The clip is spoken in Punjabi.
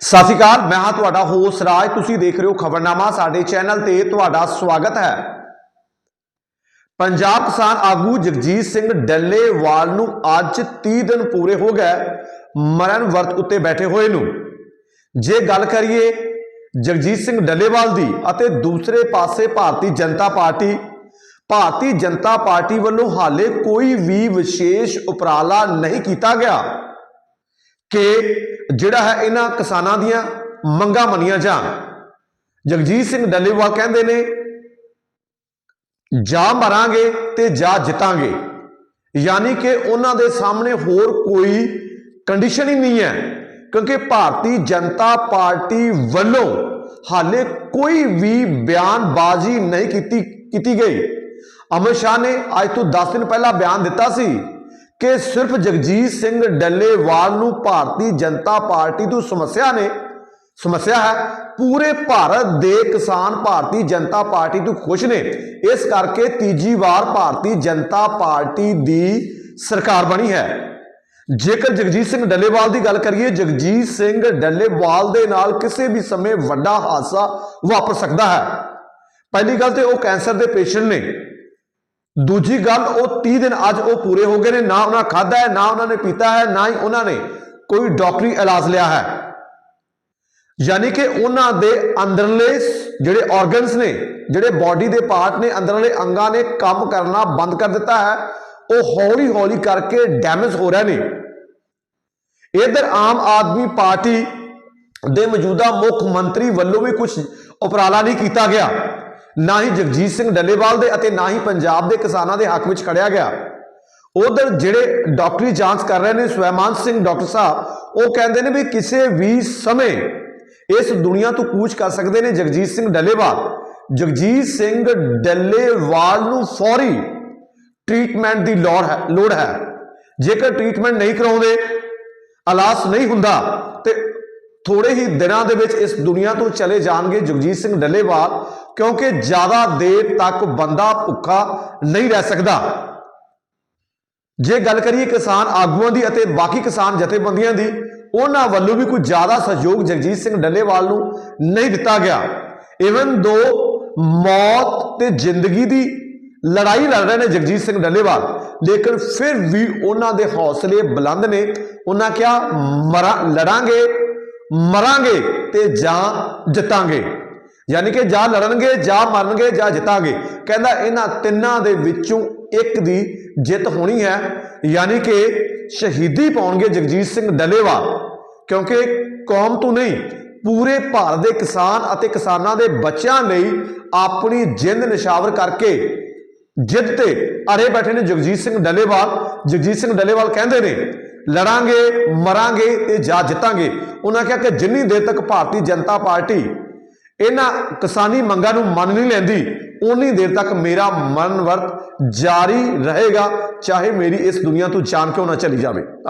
ਸਤਿ ਸ਼੍ਰੀ ਅਕਾਲ, ਮੈਂ ਹਾਂ ਤੁਹਾਡਾ ਹੋਸ ਰਾਜ। ਤੁਸੀਂ ਦੇਖ ਰਹੇ ਹੋ ਖਬਰਨਾਮਾ, ਸਾਡੇ ਚੈਨਲ ਤੇ ਤੁਹਾਡਾ ਸਵਾਗਤ ਹੈ। ਪੰਜਾਬ ਕਿਸਾਨ ਆਗੂ ਜਗਜੀਤ ਸਿੰਘ ਡੱਲੇਵਾਲ ਨੂੰ ਅੱਜ 30 ਦਿਨ ਪੂਰੇ ਹੋ ਗਏ ਮਰਨ ਵਰਤ ਉੱਤੇ ਬੈਠੇ ਹੋਏ ਨੂੰ। ਜੇ ਗੱਲ ਕਰੀਏ ਜਗਜੀਤ ਸਿੰਘ ਡੱਲੇਵਾਲ ਦੀ ਅਤੇ ਦੂਸਰੇ ਪਾਸੇ ਭਾਰਤੀ ਜਨਤਾ ਪਾਰਟੀ, ਭਾਰਤੀ ਜਨਤਾ ਪਾਰਟੀ ਵੱਲੋਂ ਹਾਲੇ ਕੋਈ ਵੀ ਵਿਸ਼ੇਸ਼ ਉਪਰਾਲਾ ਨਹੀਂ ਕੀਤਾ ਗਿਆ ਕਿ ਜਿਹੜਾ ਹੈ ਇਹਨਾਂ ਕਿਸਾਨਾਂ ਦੀਆਂ ਮੰਗਾਂ ਮੰਨੀਆਂ ਜਾਣ। ਜਗਜੀਤ ਸਿੰਘ ਡੱਲੇਵਾਲ ਕਹਿੰਦੇ ਨੇ, ਜਾਂ ਮਰਾਂਗੇ ਤੇ ਜਾ ਜਿੱਤਾਂਗੇ। ਯਾਨੀ ਕਿ ਉਹਨਾਂ ਦੇ ਸਾਹਮਣੇ ਹੋਰ ਕੋਈ ਕੰਡੀਸ਼ਨ ਹੀ ਨਹੀਂ ਹੈ, ਕਿਉਂਕਿ ਭਾਰਤੀ ਜਨਤਾ ਪਾਰਟੀ ਵੱਲੋਂ ਹਾਲੇ ਕੋਈ ਵੀ ਬਿਆਨਬਾਜ਼ੀ ਨਹੀਂ ਕੀਤੀ ਕੀਤੀ ਗਈ। ਅਮਿਤ ਸ਼ਾਹ ਨੇ ਅੱਜ ਤੋਂ 10 ਦਿਨ ਪਹਿਲਾਂ ਬਿਆਨ ਦਿੱਤਾ ਸੀ ਕਿ ਸਿਰਫ ਜਗਜੀਤ ਸਿੰਘ ਡੱਲੇਵਾਲ ਨੂੰ ਭਾਰਤੀ ਜਨਤਾ ਪਾਰਟੀ ਤੋਂ ਸਮੱਸਿਆ ਨੇ, ਸਮੱਸਿਆ ਹੈ, ਪੂਰੇ ਭਾਰਤ ਦੇ ਕਿਸਾਨ ਭਾਰਤੀ ਜਨਤਾ ਪਾਰਟੀ ਤੋਂ ਖੁਸ਼ ਨੇ। ਇਸ ਕਰਕੇ ਤੀਜੀ ਵਾਰ ਭਾਰਤੀ ਜਨਤਾ ਪਾਰਟੀ ਦੀ ਸਰਕਾਰ ਬਣੀ ਹੈ। ਜੇਕਰ ਜਗਜੀਤ ਸਿੰਘ ਡੱਲੇਵਾਲ ਦੀ ਗੱਲ ਕਰੀਏ, ਜਗਜੀਤ ਸਿੰਘ ਡੱਲੇਵਾਲ ਦੇ ਨਾਲ ਕਿਸੇ ਵੀ ਸਮੇਂ ਵੱਡਾ ਹਾਦਸਾ ਵਾਪਰ ਸਕਦਾ ਹੈ। ਪਹਿਲੀ ਗੱਲ ਤੇ ਉਹ ਕੈਂਸਰ ਦੇ ਪੇਸ਼ੈਂਟ ਨੇ। ਦੂਜੀ ਗੱਲ, ਉਹ 30 ਦਿਨ ਅੱਜ ਉਹ ਪੂਰੇ ਹੋ ਗਏ ਨੇ, ਨਾ ਉਹਨਾਂ ਖਾਦਾ ਹੈ, ਨਾ ਉਹਨਾਂ ਨੇ ਪੀਤਾ ਹੈ, ਨਾ ਹੀ ਉਹਨਾਂ ਨੇ ਕੋਈ ਡਾਕਟਰੀ ਇਲਾਜ ਲਿਆ ਹੈ। ਯਾਨੀ ਕਿ ਉਹਨਾਂ ਦੇ ਅੰਦਰਲੇ ਜਿਹੜੇ ਆਰਗਨਸ ਨੇ, ਜਿਹੜੇ ਬਾਡੀ ਦੇ ਪਾਰਟ ਨੇ, ਅੰਦਰਲੇ ਅੰਗਾਂ ਨੇ ਕੰਮ ਕਰਨਾ ਬੰਦ ਕਰ ਦਿੱਤਾ ਹੈ, ਉਹ ਹੌਲੀ ਹੌਲੀ ਕਰਕੇ ਡੈਮੇਜ ਹੋ ਰਹੇ ਨੇ। ਇਧਰ ਆਮ ਆਦਮੀ ਪਾਰਟੀ ਦੇ ਮੌਜੂਦਾ ਮੁੱਖ ਮੰਤਰੀ ਵੱਲੋਂ ਵੀ ਕੁਝ ਉਪਰਾਲਾ ਨਹੀਂ ਕੀਤਾ ਗਿਆ। ਨਾ ਹੀ ਜਗਜੀਤ ਸਿੰਘ ਡੱਲੇਵਾਲ ਦੇ ਅਤੇ ਨਾ ਹੀ ਪੰਜਾਬ ਦੇ ਕਿਸਾਨਾਂ ਦੇ ਹੱਕ ਵਿੱਚ ਖੜਿਆ ਗਿਆ। ਉਧਰ ਜਿਹੜੇ ਡਾਕਟਰੀ ਜਾਂਚ ਕਰ ਰਹੇ ਨੇ ਸਵੈਮਾਨ ਸਿੰਘ ਡਾਕਟਰ ਸਾਹਿਬ, ਉਹ ਕਹਿੰਦੇ ਨੇ ਵੀ ਕਿਸੇ ਵੀ ਸਮੇਂ ਇਸ ਦੁਨੀਆ ਤੋਂ ਕੂਚ ਕਰ ਸਕਦੇ ਨੇ ਜਗਜੀਤ ਸਿੰਘ ਡੱਲੇਵਾਲ। ਜਗਜੀਤ ਸਿੰਘ ਡੱਲੇਵਾਲ ਨੂੰ ਫੌਰੀ ਟ੍ਰੀਟਮੈਂਟ ਦੀ ਲੋੜ ਹੈ ਲੋੜ ਹੈ। ਜੇਕਰ ਟ੍ਰੀਟਮੈਂਟ ਨਹੀਂ ਕਰਾਉਂਦੇ, ਇਲਾਜ ਨਹੀਂ ਹੁੰਦਾ, ਤੇ ਥੋੜੇ ਹੀ ਦਿਨਾਂ ਦੇ ਵਿੱਚ ਇਸ ਦੁਨੀਆ ਤੋਂ ਚਲੇ ਜਾਣਗੇ ਜਗਜੀਤ ਸਿੰਘ ਡੱਲੇਵਾਲ। ਕਿਉਂਕਿ ਜ਼ਿਆਦਾ ਦੇਰ ਤੱਕ ਬੰਦਾ ਭੁੱਖਾ ਨਹੀਂ ਰਹਿ ਸਕਦਾ। ਜੇ ਗੱਲ ਕਰੀਏ ਕਿਸਾਨ ਆਗੂਆਂ ਦੀ ਅਤੇ ਬਾਕੀ ਕਿਸਾਨ ਜਥੇਬੰਦੀਆਂ ਦੀ, ਉਹਨਾਂ ਵੱਲੋਂ ਵੀ ਕੋਈ ਜ਼ਿਆਦਾ ਸਹਿਯੋਗ ਜਗਜੀਤ ਸਿੰਘ ਡੱਲੇਵਾਲ ਨੂੰ ਨਹੀਂ ਦਿੱਤਾ ਗਿਆ। ਇਵਨ ਦੋ ਮੌਤ ਤੇ ਜ਼ਿੰਦਗੀ ਦੀ ਲੜਾਈ ਲੜ ਰਹੇ ਨੇ ਜਗਜੀਤ ਸਿੰਘ ਡੱਲੇਵਾਲ, ਲੇਕਿਨ ਫਿਰ ਵੀ ਉਹਨਾਂ ਦੇ ਹੌਸਲੇ ਬੁਲੰਦ ਨੇ। ਉਹਨਾਂ ਕਿਹਾ, ਮਰਾਂ, ਲੜਾਂਗੇ, ਮਰਾਂਗੇ ਤੇ ਜਾਂ ਜਿੱਤਾਂਗੇ। ਯਾਨੀ ਕਿ ਜਾਂ ਲੜਨਗੇ, ਜਾਂ ਮਰਨਗੇ, ਜਾਂ ਜਿੱਤਾਂਗੇ। ਕਹਿੰਦਾ ਇਹਨਾਂ ਤਿੰਨਾਂ ਦੇ ਵਿੱਚੋਂ ਇੱਕ ਦੀ ਜਿੱਤ ਹੋਣੀ ਹੈ। ਯਾਨੀ ਕਿ ਸ਼ਹੀਦੀ ਪਾਉਣਗੇ ਜਗਜੀਤ ਸਿੰਘ ਡੱਲੇਵਾਲ ਕਿਉਂਕਿ ਕੌਮ ਤੋਂ ਨਹੀਂ, ਪੂਰੇ ਭਾਰਤ ਦੇ ਕਿਸਾਨ ਅਤੇ ਕਿਸਾਨਾਂ ਦੇ ਬੱਚਿਆਂ ਲਈ ਆਪਣੀ ਜਿੰਦ ਨਿਸ਼ਾਵਰ ਕਰਕੇ ਜਿੱਦ ਤੇ ਅੜੇ ਬੈਠੇ ਨੇ ਜਗਜੀਤ ਸਿੰਘ ਡੱਲੇਵਾਲ ਜਗਜੀਤ ਸਿੰਘ ਡੱਲੇਵਾਲ ਕਹਿੰਦੇ ਨੇ, ਲੜਾਂਗੇ, ਮਰਾਂਗੇ ਤੇ ਜਾਂ ਜਿੱਤਾਂਗੇ। ਉਹਨਾਂ ਕਿਹਾ ਕਿ ਜਿੰਨੀ ਦੇਰ ਤੱਕ ਭਾਰਤੀ ਜਨਤਾ ਪਾਰਟੀ ਇਹਨਾਂ ਕਿਸਾਨੀ ਮੰਗਾਂ ਨੂੰ ਮੰਨ ਨਹੀਂ ਲੈਂਦੀ। ਉਨੀ ਦੇਰ ਤੱਕ ਮੇਰਾ ਮਨ ਵਰਤ ਜਾਰੀ ਰਹੇਗਾ, ਚਾਹੇ ਮੇਰੀ ਇਸ ਦੁਨੀਆ ਤੋਂ ਜਾਨ ਕਿਉਂ ਨਾ ਚਲੀ ਜਾਵੇ। ਧੰਨਵਾਦ।